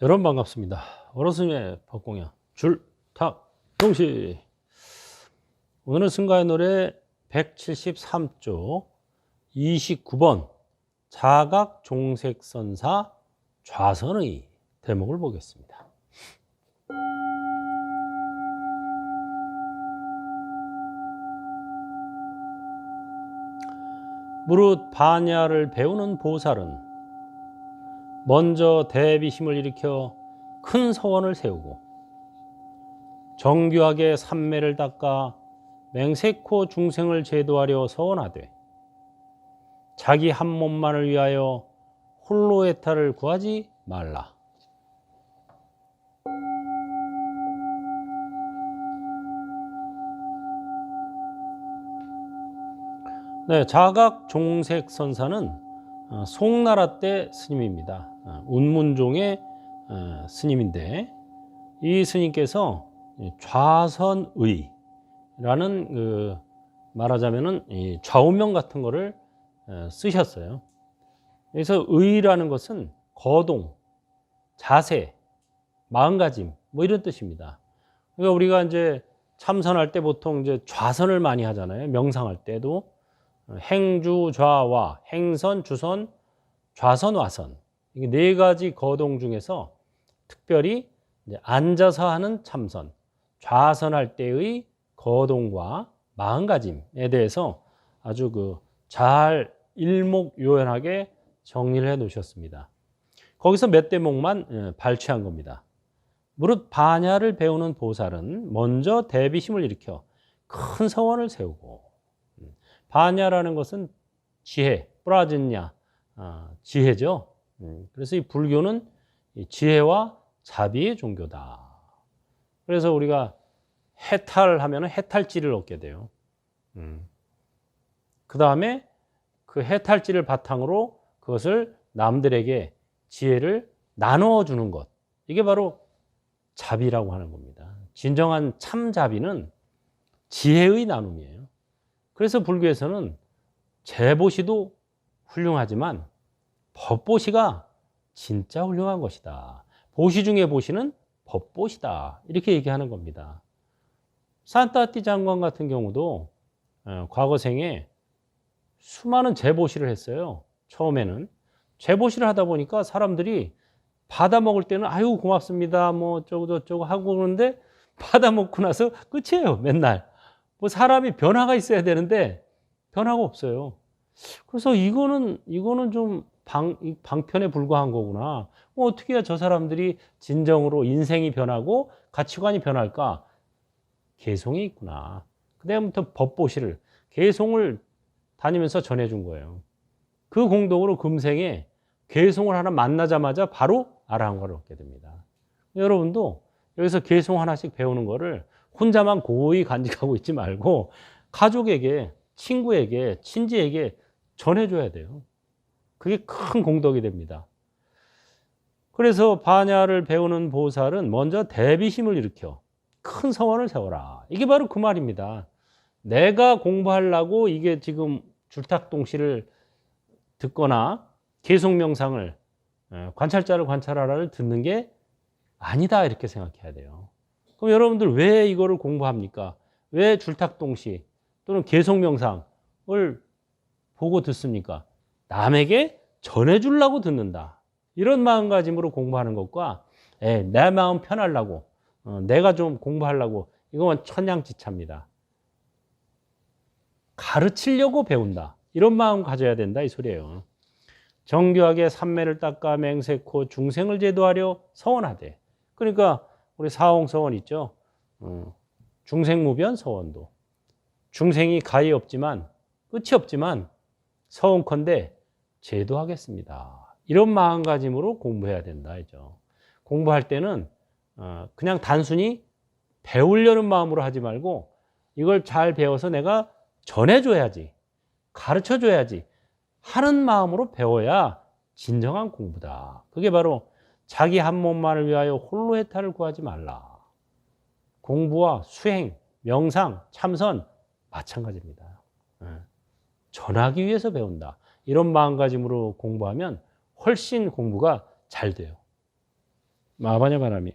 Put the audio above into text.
여러분 반갑습니다. 어르신의 법공양 줄탁 동시 오늘은 승가의 노래 173조 29번 자각 종색선사 좌선의 대목을 보겠습니다. 무릇 반야를 배우는 보살은 먼저 대비심을 일으켜 큰 서원을 세우고 정교하게 삼매를 닦아 맹세코 중생을 제도하려 서원하되 자기 한 몸만을 위하여 홀로 애탈을 구하지 말라. 네, 자각 종색 선사는 어, 송나라 때 스님입니다. 어, 운문종의 어, 스님인데 이 스님께서 좌선의라는 그 말하자면은 이 좌우명 같은 거를 쓰셨어요. 그래서 의라는 것은 거동, 자세, 마음가짐 뭐 이런 뜻입니다. 그러니까 우리가 이제 참선할 때 보통 이제 좌선을 많이 하잖아요. 명상할 때도 행주 좌와 행선 주선 좌선 와선 이게 네 가지 거동 중에서 특별히 앉아서 하는 참선 좌선할 때의 거동과 마음가짐에 대해서 아주 그 잘 일목요연하게 정리를 해 놓으셨습니다. 거기서 몇 대목만 발췌한 겁니다. 무릇 반야를 배우는 보살은 먼저 대비심을 일으켜 큰 서원을 세우고 반야라는 것은 지혜, 프라진냐, 아, 지혜죠. 음, 그래서 이 불교는 지혜와 자비의 종교다. 그래서 우리가 해탈하면 해탈지를 얻게 돼요. 음. 그 다음에 그 해탈지를 바탕으로 그것을 남들에게 지혜를 나누어 주는 것. 이게 바로 자비라고 하는 겁니다. 진정한 참 자비는 지혜의 나눔이에요. 그래서 불교에서는 재보시도 훌륭하지만 법보시가 진짜 훌륭한 것이다. 보시 중에 보시는 법보시다. 이렇게 얘기하는 겁니다. 산타티 장관 같은 경우도 어, 과거 생에 수많은 재보시를 했어요. 처음에는. 재보시를 하다 보니까 사람들이 받아 먹을 때는 아유 고맙습니다. 뭐 어쩌고 저쩌고 하고 그러는데 받아 먹고 나서 끝이에요. 맨날. 뭐 사람이 변화가 있어야 되는데 변화가 없어요. 그래서 이거는 이거는 좀 방, 방편에 불과한 거구나. 뭐 어떻게 해야 저 사람들이 진정으로 인생이 변하고 가치관이 변할까? 개송이 있구나. 그다음부터 법보시를 개송을 다니면서 전해준 거예요. 그 공덕으로 금생에 개송을 하나 만나자마자 바로 아라한과를 얻게 됩니다. 여러분도 여기서 개송 하나씩 배우는 거를 혼자만 고의 간직하고 있지 말고 가족에게, 친구에게, 친지에게 전해줘야 돼요. 그게 큰 공덕이 됩니다. 그래서 반야를 배우는 보살은 먼저 대비심을 일으켜 큰 서원을 세워라. 이게 바로 그 말입니다. 내가 공부하려고 이게 지금 줄탁동시를 듣거나 계속 명상을 어, 관찰자를 관찰하라를 듣는 게 아니다 이렇게 생각해야 돼요. 그럼 여러분들 왜 이거를 공부합니까? 왜 줄탁동시 또는 계속명상을 보고 듣습니까? 남에게 전해주려고 듣는다. 이런 마음가짐으로 공부하는 것과 에, 내 마음 편하려고 어, 내가 좀 공부하려고 이건 천양지차입니다. 가르치려고 배운다. 이런 마음 가져야 된다 이 소리예요. 정교하게 삼매를 닦아 맹세코 중생을 제도하려 서원하되. 그러니까 우리 사홍 서원 있죠. 어, 중생무변 서원도. 중생이 가히 없지만 끝이 없지만 서원컨대 제도하겠습니다. 이런 마음가짐으로 공부해야 된다 이죠. 공부할 때는 어, 그냥 단순히 배우려는 마음으로 하지 말고 이걸 잘 배워서 내가 전해줘야지, 가르쳐줘야지 하는 마음으로 배워야 진정한 공부다. 그게 바로 자기 한 몸만을 위하여 홀로 해탈을 구하지 말라. 공부와 수행, 명상, 참선 마찬가지입니다. 예. 전하기 위해서 배운다. 이런 마음가짐으로 공부하면 훨씬 공부가 잘 돼요. 마바냐 바람이